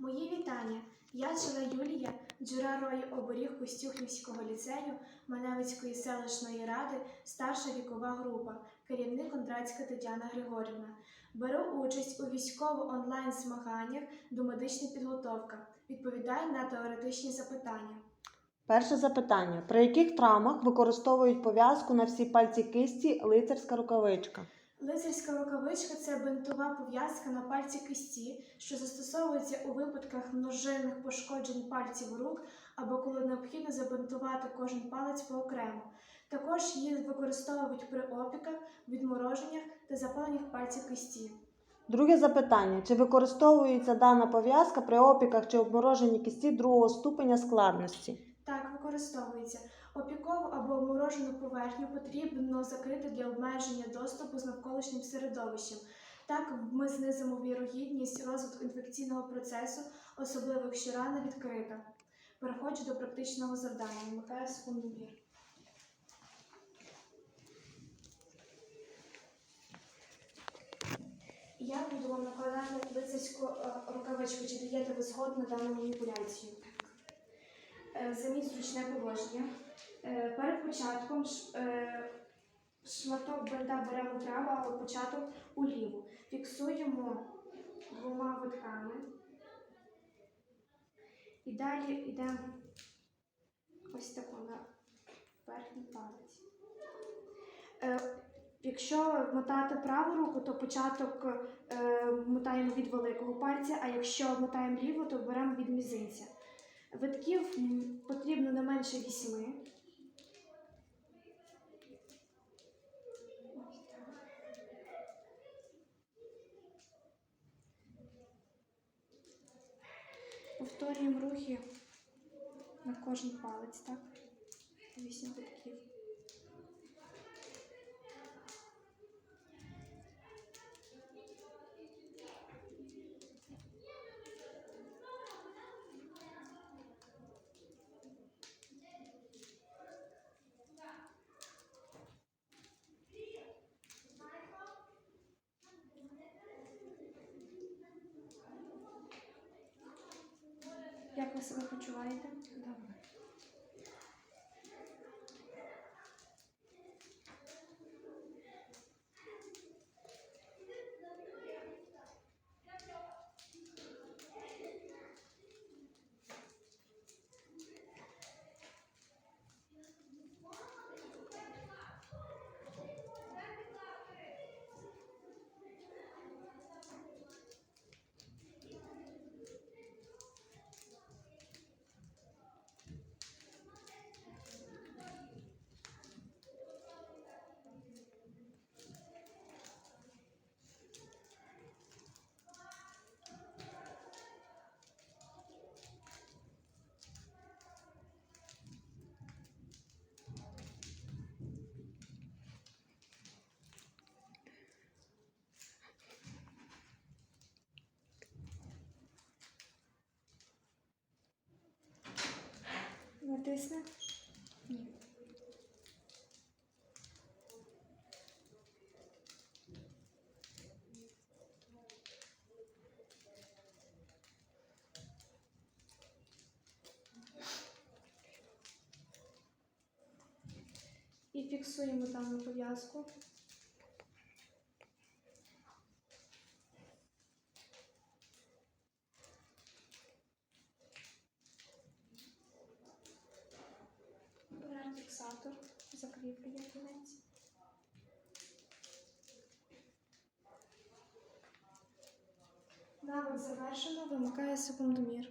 Мої вітання. Я Чела Юлія, джура рої оборіг Костюхівського ліцею Маневицької селищної ради, старша вікова група, керівник Кондратська Тетяна Григорівна. Беру участь у військово онлайн змаганнях до медична підготовка. Відповідаю на теоретичні запитання. Перше запитання: при яких травмах використовують пов'язку на всі пальці кисті лицарська рукавичка? Лицарська рукавичка це бинтова пов'язка на пальці кисті, що застосовується у випадках множинних пошкоджень пальців рук або коли необхідно забинтувати кожен палець поокремо. Також її використовують при опіках, відмороженнях та запаленнях пальців кисті. Друге запитання: чи використовується дана пов'язка при опіках чи обмороженні кисті другого ступеня складності? Так, використовується. Опікову або обморожену поверхню потрібно закрити для обмеження доступу з навколишнім середовищем. Так ми знизимо вірогідність розвитку інфекційного процесу, особливо якщо рана відкрита. Переходжу до практичного завдання. Вмикаю секундомір. Я буду вам накладати лицарську е, рукавичку. Чи даєте ви на дану маніпуляцію? Е, Займіть зручне положення. Е, Перед початком е, шматок бинта беремо вправо, а початок уліву. Фіксуємо двома витками. І далі йдемо ось тако на верхній палець. Якщо мотати праву руку, то початок мотаємо від великого пальця, а якщо мотаємо ліву, то беремо від мізинця. Витків потрібно не менше вісьми. Повторюємо рухи на кожен палець, так? Вісім витків. Себе почуваєте? Добре. Натисне? Ні. І фіксуємо дану пов'язку. Беремо фіксатор, закріплює кінець. Навик завершено, вимикає секундомір.